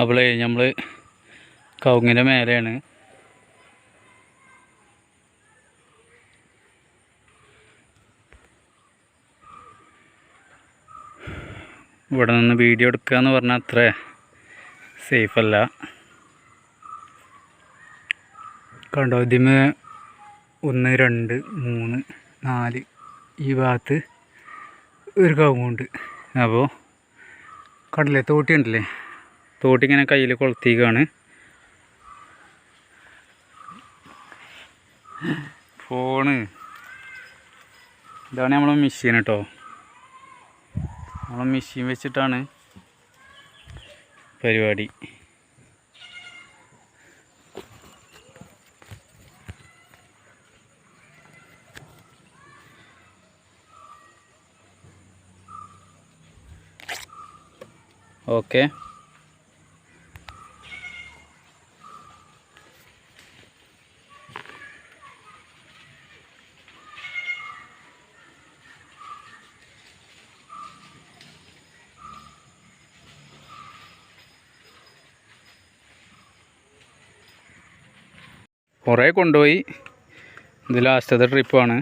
അവളെ നമ്മൾ കവുങ്ങിന്റെ മേലെയാണ്. ഇവിടെ നിന്ന് വീഡിയോ എടുക്കുക എന്ന് പറഞ്ഞാൽ അത്ര സേഫ് അല്ല. കണ്ടോ? ഇതിമേ ഒന്ന് രണ്ട് മൂന്ന് നാല് ഈ ഭാഗത്ത് ഒരു കവുങ്ങുണ്ട്. അപ്പോൾ കടലേ തോട്ടി ഉണ്ടല്ലേ തോട്ടി ഇങ്ങനെ കയ്യിൽ കൊളുത്തിക്കാണ്. ഫോണ്. ഇതാണ് നമ്മളെ മെഷീൻ കേട്ടോ നമ്മൾ മെഷീൻ വെച്ചിട്ടാണ് പരിപാടി. ഓക്കെ. കുറേ കൊണ്ടുപോയി. ഇത് ലാസ്റ്റത്തെ ട്രിപ്പാണ്.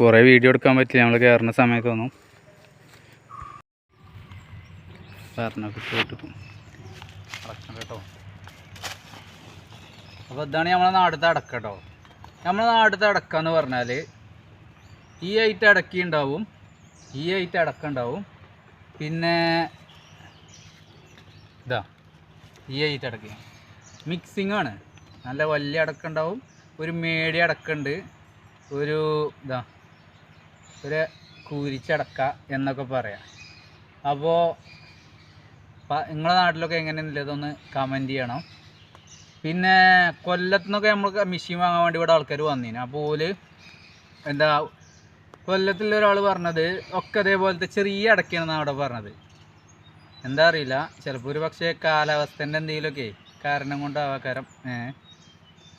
കുറേ വീഡിയോ എടുക്കാൻ പറ്റില്ല. നമ്മൾ കയറുന്ന സമയത്തൊന്നും അടക്കണം കേട്ടോ. അപ്പോൾ ഇതാണ് നമ്മളെ നാടത്തെ അടക്ക കേട്ടോ. നമ്മളെ നാടത്തെ അടക്ക എന്ന് പറഞ്ഞാൽ ഈ ഐറ്റം അടക്കി ഉണ്ടാവും. ഈ ഐറ്റം അടക്ക ഉണ്ടാവും. പിന്നെ ഇതാ. ഈ ഐറ്റം അടക്കി. മിക്സിംഗ് ആണ്. നല്ല വലിയ അടക്കുണ്ടാവും. ഒരു മേടി അടക്കുണ്ട്. ഒരു ഇതാ ഒരു കൂരിച്ചടക്ക എന്നൊക്കെ പറയാം. അപ്പോൾ നിങ്ങളെ നാട്ടിലൊക്കെ എങ്ങനെയെന്നുള്ളതൊന്ന് കമന്റ് ചെയ്യണം. പിന്നെ കൊല്ലത്തു നിന്നൊക്കെ മെഷീൻ വാങ്ങാൻ വേണ്ടി ഇവിടെ ആൾക്കാർ വന്നിന്. അപ്പോൾ ഓൽ എന്താ കൊല്ലത്തിലൊരാൾ പറഞ്ഞത് ഒക്കെ അതേപോലത്തെ ചെറിയ അടക്കയാണെന്നാണ് അവിടെ പറഞ്ഞത്. എന്താ അറിയില്ല. ചിലപ്പോൾ ഒരു പക്ഷേ കാലാവസ്ഥന്റെ എന്തെങ്കിലുമൊക്കെ കാരണം കൊണ്ടാവാക്കാരം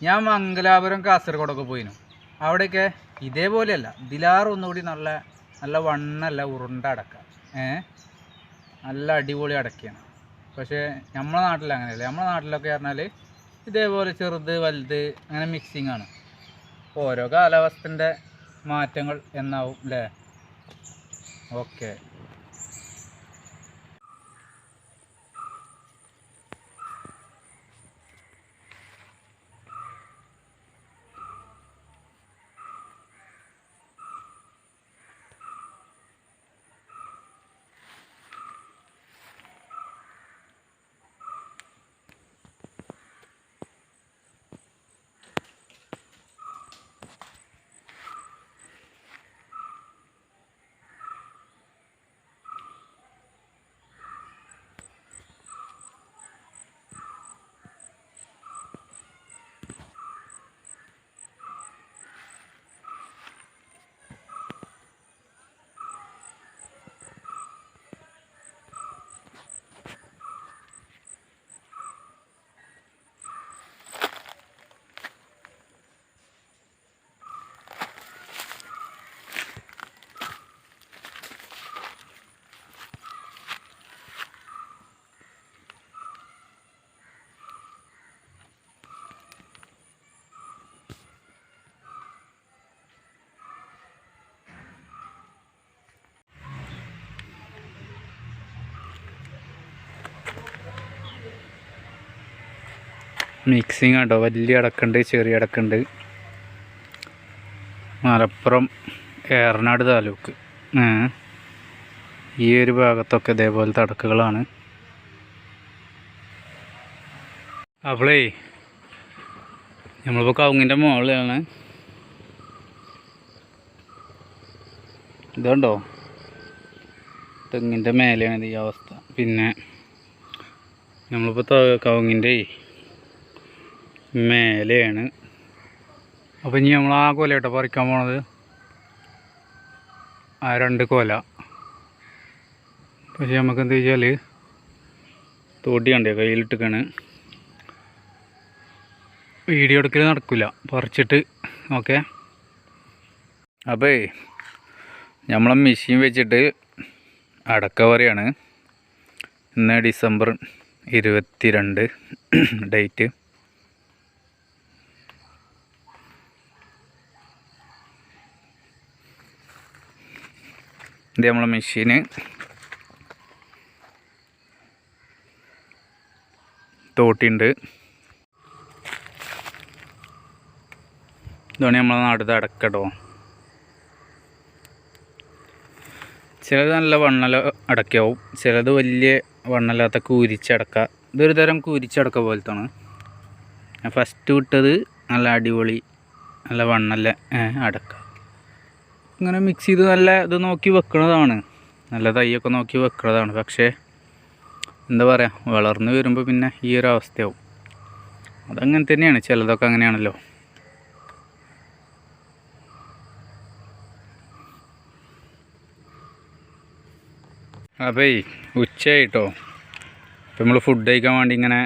ഞാൻ മംഗലാപുരം കാസർഗോഡൊക്കെ പോയിനു. അവിടെയൊക്കെ ഇതേപോലെയല്ല. ഇതിലാറ് ഒന്നുകൂടി നല്ല നല്ല വണ്ണല്ല ഉരുണ്ട അടക്ക നല്ല അടിപൊളി അടക്കയാണ്. പക്ഷേ നമ്മളെ നാട്ടിൽ അങ്ങനെയല്ല. നമ്മളെ നാട്ടിലൊക്കെ പറഞ്ഞാൽ ഇതേപോലെ ചെറുത് വലുത് അങ്ങനെ മിക്സിങ് ആണ്. ഓരോ കാലാവസ്ഥന്റെ മാറ്റങ്ങൾ എന്നാവും അല്ലേ ഓക്കെ. മിക്സിങ് കേട്ടോ വലിയ അടക്കുണ്ട് ചെറിയ അടക്കുണ്ട്. മലപ്പുറം ഏറനാട് താലൂക്ക്. ഈ ഒരു ഭാഗത്തൊക്കെ ഇതേപോലത്തെ അടക്കുകളാണ്. അവളേ നമ്മളിപ്പോൾ കവുങ്ങിന്റെ മുകളിലാണ്. ഇതുണ്ടോ? തെങ്ങിന്റെ മേലെയാണ് ഈ അവസ്ഥ. പിന്നെ നമ്മളിപ്പോൾ കവുങ്ങിന്റെ മേലെയാണ്. അപ്പോൾ ഇനി നമ്മൾ ആ കൊല കേട്ടോ പറിക്കാൻ പോണത്. ആ രണ്ട് കൊല. പക്ഷേ നമുക്ക് എന്താ വെച്ചാൽ തോട്ടി കണ്ടേ? കയ്യിലിട്ടിക്കാണ്. വീഡിയോ എടുക്കൽ നടക്കില്ല പറിച്ചിട്ട്. ഓക്കെ? അപ്പേ നമ്മളെ മെഷീൻ വെച്ചിട്ട് അടക്ക പറയാണ്. ഇന്ന് ഡിസംബർ ഇരുപത്തിരണ്ട്. ഡേറ്റ്. ഇത് നമ്മളെ മെഷീന്. തോട്ടിയുണ്ട് ഇതാണ് നമ്മളെ നാട്ടിലത്തെ അടക്കട്ടോ. ചിലത് നല്ല വണ്ണല അടക്കാവും ചിലത് വലിയ വണ്ണല്ലാത്ത കൂരിച്ചടക്ക ഇതൊരു തരം കൂരിച്ചടക്ക പോലത്താണ്. ഫസ്റ്റ് വിട്ടത് നല്ല അടിപൊളി നല്ല വണ്ണല്ല അടക്ക. ഇങ്ങനെ മിക്സ് ചെയ്ത് നല്ല ഇത് നോക്കി വെക്കണതാണ്. നല്ല തൈയൊക്കെ നോക്കി വെക്കണതാണ്. പക്ഷേ എന്താ പറയുക വളർന്നു വരുമ്പോൾ പിന്നെ ഈ ഒരു അവസ്ഥയാവും. അതങ്ങനെ തന്നെയാണ്. ചിലതൊക്കെ അങ്ങനെയാണല്ലോ. അപ്പോൾ ഉച്ചയായിട്ടോ? ഇപ്പം നമ്മൾ ഫുഡ് കഴിക്കാൻ വേണ്ടി ഇങ്ങനെ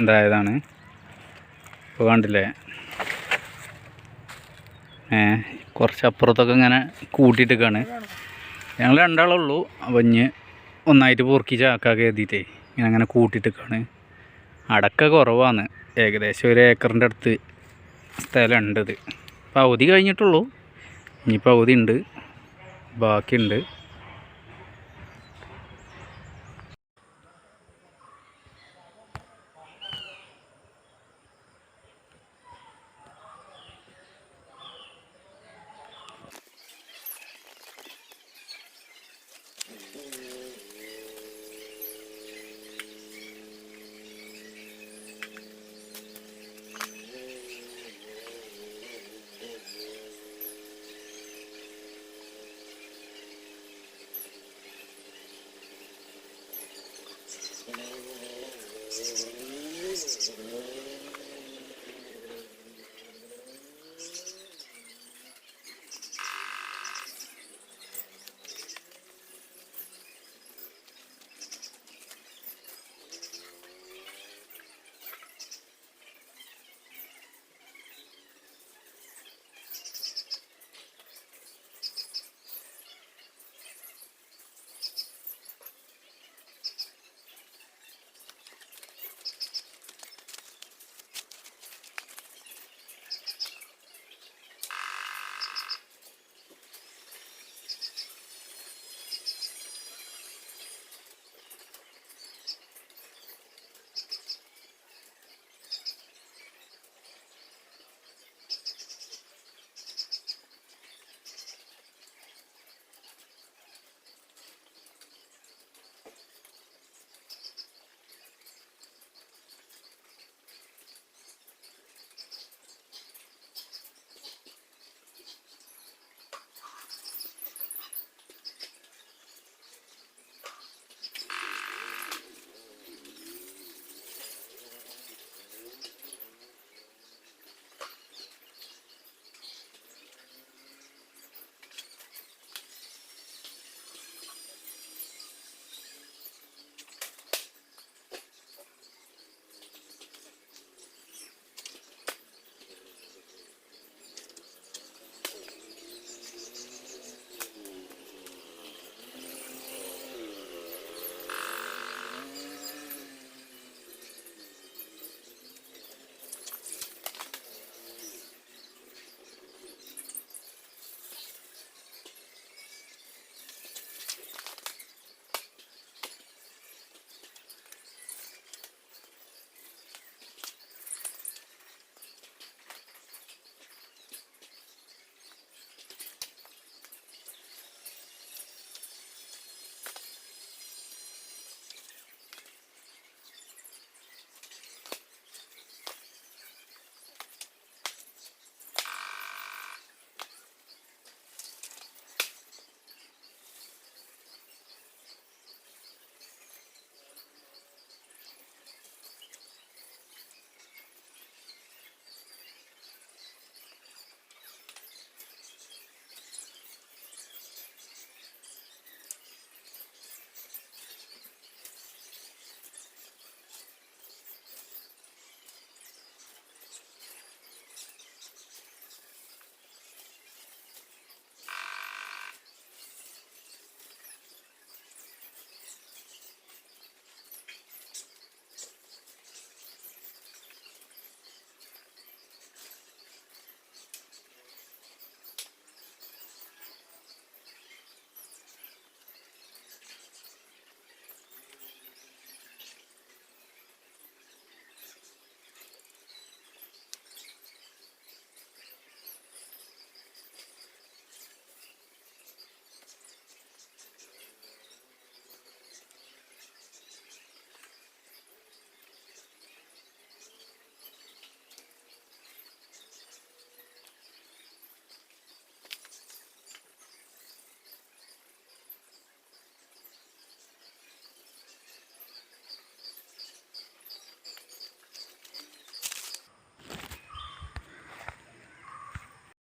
ഉണ്ടായതാണ് ഇപ്പോൾ കണ്ടില്ലേ? ഏ കുറച്ച് അപ്പുറത്തൊക്കെ ഇങ്ങനെ കൂട്ടിയിട്ടൊക്കെയാണ് ഞങ്ങൾ രണ്ടാളുള്ളൂ. അപ്പം ഇഞ്ഞ് ഒന്നായിട്ട് പൊറുക്കി ചാക്കാക്കി എഴുതിയിട്ടേ ഇങ്ങനെ അങ്ങനെ കൂട്ടിയിട്ടൊക്കെയാണ് അടക്ക കുറവാണ്. ഏകദേശം ഒരു ഏക്കറിന്റെ അടുത്ത് സ്ഥലമുണ്ടത് അപ്പോൾ പകുതി കഴിഞ്ഞിട്ടുള്ളൂ. ഇനി പകുതി ഉണ്ട്. ബാക്കിയുണ്ട്.